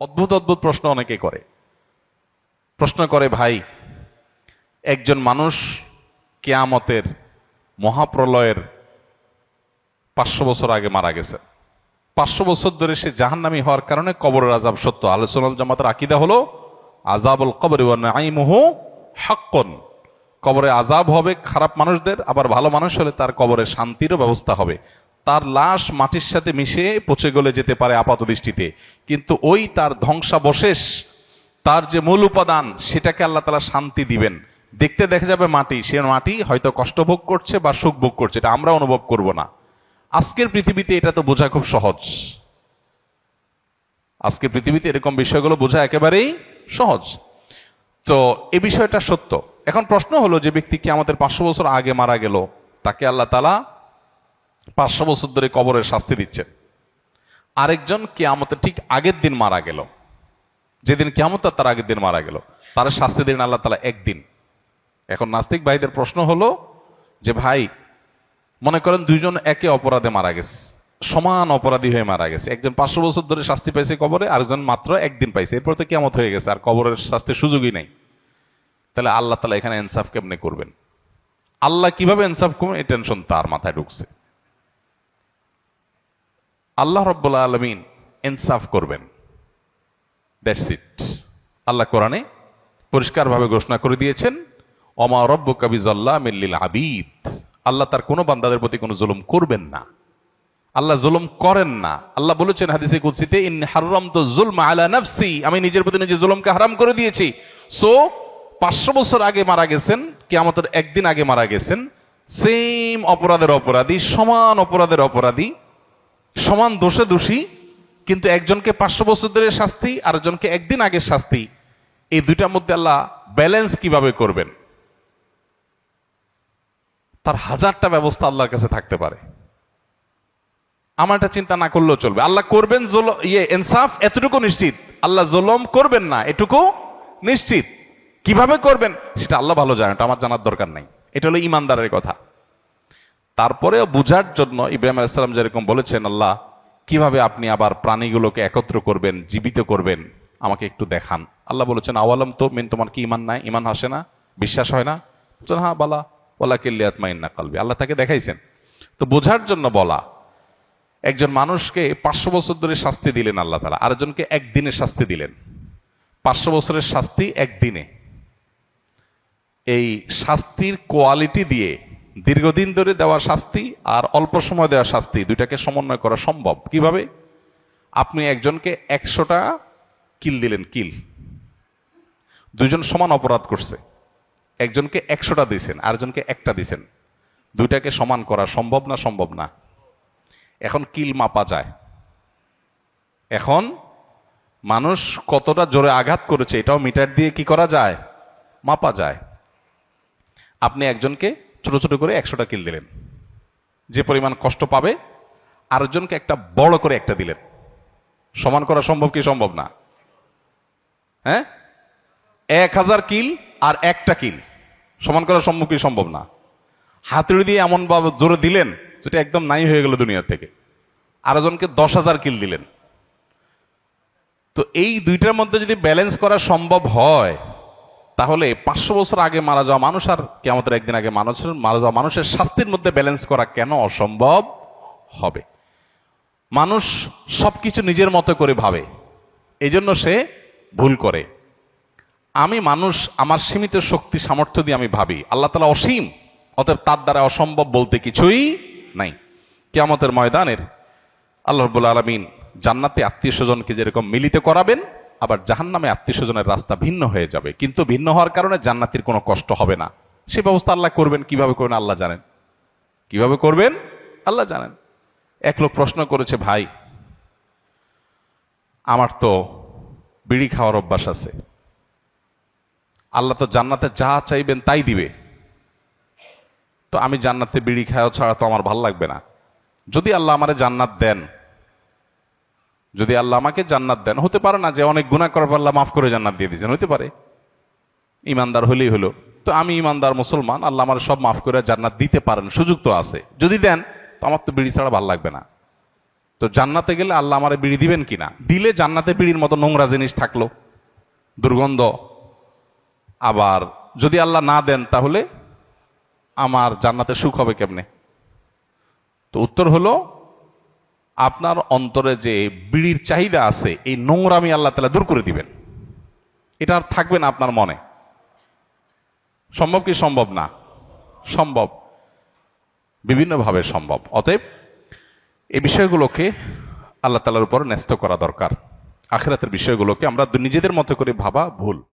অদ্ভুত অদ্ভুত প্রশ্ন অনেকে করে। প্রশ্ন করে, ভাই, একজন মানুষ কেয়ামতের মহাপ্রলয়ের পাঁচশো বছর আগে মারা গেছে। পাঁচশো বছর ধরে সে জাহান্নামি হওয়ার কারণে কবরের আজাব সত্য। আলোচনাল জামাতের আকিদা হলো আজাবুল কবর আইমুহু হাক্কন। কবরে আজাব হবে খারাপ মানুষদের, আবার ভালো মানুষ হলে তার কবরে শান্তিরও ব্যবস্থা হবে। তার লাশ মাটির সাথে মিশে পচে গলে যেতে পারে আপাত দৃষ্টিতে। কিন্তু ওই তার ধ্বংসাবশেষ, তার যে মূল উপাদান, সেটাকে আল্লাহ তালা শান্তি দিবেন। দেখতে দেখা যাবে মাটি, সে মাটি হয়তো কষ্ট ভোগ করছে বা সুখ ভোগ করছে, এটা আমরা অনুভব করব না। আজকের পৃথিবীতে এটা তো বোঝা খুব সহজ। আজকের পৃথিবীতে এরকম বিষয়গুলো বোঝা একেবারেই সহজ। তো এ বিষয়টা সত্য। এখন প্রশ্ন হলো, যে ব্যক্তি কি আমাদের পাঁচশো বছর আগে মারা গেল, তাকে আল্লাহ তালা পাঁচশো বছর ধরে কবরের শাস্তি দিচ্ছেন। আরেকজন কেয়ামতের ঠিক আগের দিন মারা গেল। যেদিন কেয়ামত, তার আগের দিন মারা গেল। তার শাস্তি দিন আল্লাহ তালা একদিন। এখন নাস্তিক ভাইদের প্রশ্ন হলো যে, ভাই, মনে করেন দুইজন একে অপরাধে মারা গেছে, সমান অপরাধী হয়ে মারা গেছে। একজন পাঁচশো বছর ধরে শাস্তি পাইছে কবরে, আরেকজন মাত্র একদিন পাইছে। এরপর তো কেমত হয়ে গেছে, আর কবরের শাস্তির সুযোগই নেই। তাহলে আল্লাহ তালা এখানে ইনসাফ কেমনে করবেন? আল্লাহ কীভাবে ইনসাফ করবেন? এই টেনশন তার মাথায় ঢুকছে। আল্লাহ রব্বুল্লাহ আলমিন ইনসাফ করবেন। দ্যাটস ইট আল্লাহ কোরআনে পরিষ্কারভাবে ঘোষণা করে দিয়েছেন অমা রব্ব কাবিজল্লাহ মিল্লিল আবিদ। আল্লাহ তার কোনো বান্দাদের প্রতি কোনো জুলুম করবেন না। আল্লাহ জুলুম করেন না। আল্লাহ বলেছেন হাদিসে কুদসিতে ইন হারাম তো জুলম আলা নাফসি। আমি নিজের প্রতি নিজে জুলুমকে হারাম করে দিয়েছি। সো পাঁচশো বছর আগে মারা গেছেন কি আমাদের একদিন আগে মারা গেছেন সেম অপরাধের অপরাধী, সমান অপরাধের অপরাধী সমান দোষে দোষী, কিন্তু একজনকে পাঁচশো বছর ধরে শাস্তি আর একজনকে একদিন আগে শাস্তি। এই দুইটার মধ্যে আল্লাহ ব্যালেন্স কীভাবে করবেন? তার হাজারটা ব্যবস্থা আল্লাহর কাছে থাকতে পারে। আমার এটা চিন্তা না করলেও চলবে। আল্লাহ করবেন ইয়ে ইনসাফ এতটুকু নিশ্চিত। আল্লাহ জোলম করবেন না, এটুকু নিশ্চিত। কীভাবে করবেন? সেটা আল্লাহ ভালো জানেন, এটা আমার জানার দরকার নাই। এটা হলো ইমানদারের কথা। তারপরেও বুঝার জন্য ইব্রাহিম আলাইসালাম যেরকম বলেছেন আল্লাহ কীভাবে আপনি আবার প্রাণীগুলোকে একত্র করবেন জীবিত করবেন? আমাকে একটু দেখান। আল্লাহ বলেছেন আওয়ালাম তো মেন তোমার কি ইমান নাই? ইমান হাসে না? বিশ্বাস হয় না? বলছেন, হ্যাঁ বালা ওলা কিল্লিয়াত মাইন না কালবি। আল্লাহ তাকে দেখাইছেন। তো বোঝার জন্য বলা একজন মানুষকে পাঁচশো বছর ধরে শাস্তি দিলেন আল্লাহ তালা আরেকজনকে একদিনে শাস্তি দিলেন। পাঁচশো বছরের শাস্তি একদিনে। এই শাস্তির কোয়ালিটি দিয়ে দীর্ঘদিন ধরে দেওয়া শাস্তি আর অল্প সময় দেওয়া শাস্তি, দুইটাকে সমন্বয় করা সম্ভব। কীভাবে? আপনি একজনকে একশোটা কিল দিলেন, কিল। দুইজন সমান অপরাধ করছে। একজনকে একশোটা দিয়েছেন, আরেকজনকে একটা দিছেন দুইটাকে সমান করা সম্ভব না সম্ভব না। এখন কিল মাপা যায়। এখন মানুষ কতটা জোরে আঘাত করেছে, এটাও মিটার দিয়ে কি করা যায়? মাপা যায়। আপনি একজনকে ছোট ছোট করে একশোটা কিল দিলেন। যে পরিমাণ কষ্ট পাবে, আরেকজনকে একটা বড় করে একটা দিলেন। সমান করা সম্ভব কি সম্ভব না? হ্যাঁ? এক হাজার কিল আর একটা কিল সমান করা সম্ভব কি সম্ভব না? হাতুড়ি দিয়ে এমন ভাবে জোরে দিলেন যেটা একদম নাই হয়ে গেল দুনিয়া থেকে। আরেকজনকে দশ হাজার কিল দিলেন। তো এই দুইটার মধ্যে যদি ব্যালেন্স করা সম্ভব হয় তাহলে পাঁচশো বছর আগে মারা যাওয়া মানুষ আর কেমতের একদিন আগে মানুষের মারা যাওয়া মানুষের শাস্তির মধ্যে ব্যালেন্স করা কেন অসম্ভব হবে? মানুষ সবকিছু নিজের মতো করে ভাবে। এই জন্য সে ভুল করে। আমি মানুষ, আমার সীমিত শক্তি, সামর্থ্য দিয়ে আমি ভাবি। আল্লাহ তালা অসীম, অতএব তার দ্বারা অসম্ভব বলতে কিছুই নাই। কেয়ামতের ময়দানের আল্লাহ রব্বুল আলমিন জান্নাতে আত্মীয় স্বজনকে যেরকম মিলিত করাবেন আবার জাহান্নামে আত্মীয় স্বজনের রাস্তা ভিন্ন হয়ে যাবে। কিন্তু ভিন্ন হওয়ার কারণে জান্নাতির কোনো কষ্ট হবে না। সে ব্যবস্থা আল্লাহ করবেন, কীভাবে করবেন আল্লাহ জানেন। কীভাবে করবেন? আল্লাহ জানেন। এক লোক প্রশ্ন করেছে, ভাই, আমার তো বিড়ি খাওয়ার অভ্যাস আছে। আল্লাহ তো জান্নাতে যা চাইবেন তাই দিবে। তো আমি জান্নাতে বিড়ি খাওয়া ছাড়া তো আমার ভালো লাগবে না। যদি আল্লাহ আমারে জান্নাত দেন যদি আল্লাহ আমাকে জান্নাত দেন, হতে পারে না যে অনেক গুণা করার পর আল্লাহ মাফ করে জান্নাত দিয়ে দিয়েছেন, হতে পারে। ইমানদার হলেই হলো। তো আমি ইমানদার মুসলমান, আল্লাহ আমার সব মাফ করে জান্নাত দিতে পারেন, সুযোগ তো আছে। যদি দেন, তো আমার তো বিড়ি ছাড়া ভালো লাগবে না। তো জান্নাতে গেলে আল্লাহ আমারে বিড়ি দিবেন কিনা? দিলে জান্নাতে বিড়ির মতো নোংরা জিনিস থাকল। দুর্গন্ধ। আবার যদি আল্লাহ না দেন, তাহলে আমার জান্নাতে সুখ হবে কেমনে? তো উত্তর হলো আপনার অন্তরে যে বিড়ির চাহিদা আছে, এই নোংরামি আল্লাহ তালা দূর করে দিবেন। এটা আর থাকবে না আপনার মনে। সম্ভব কি সম্ভব না? সম্ভব। বিভিন্নভাবে সম্ভব। অতএব এই বিষয়গুলোকে আল্লাহ তালার উপর ন্যস্ত করা দরকার। আখেরাতের বিষয়গুলোকে আমরা নিজেদের মতো করে ভাবা ভুল।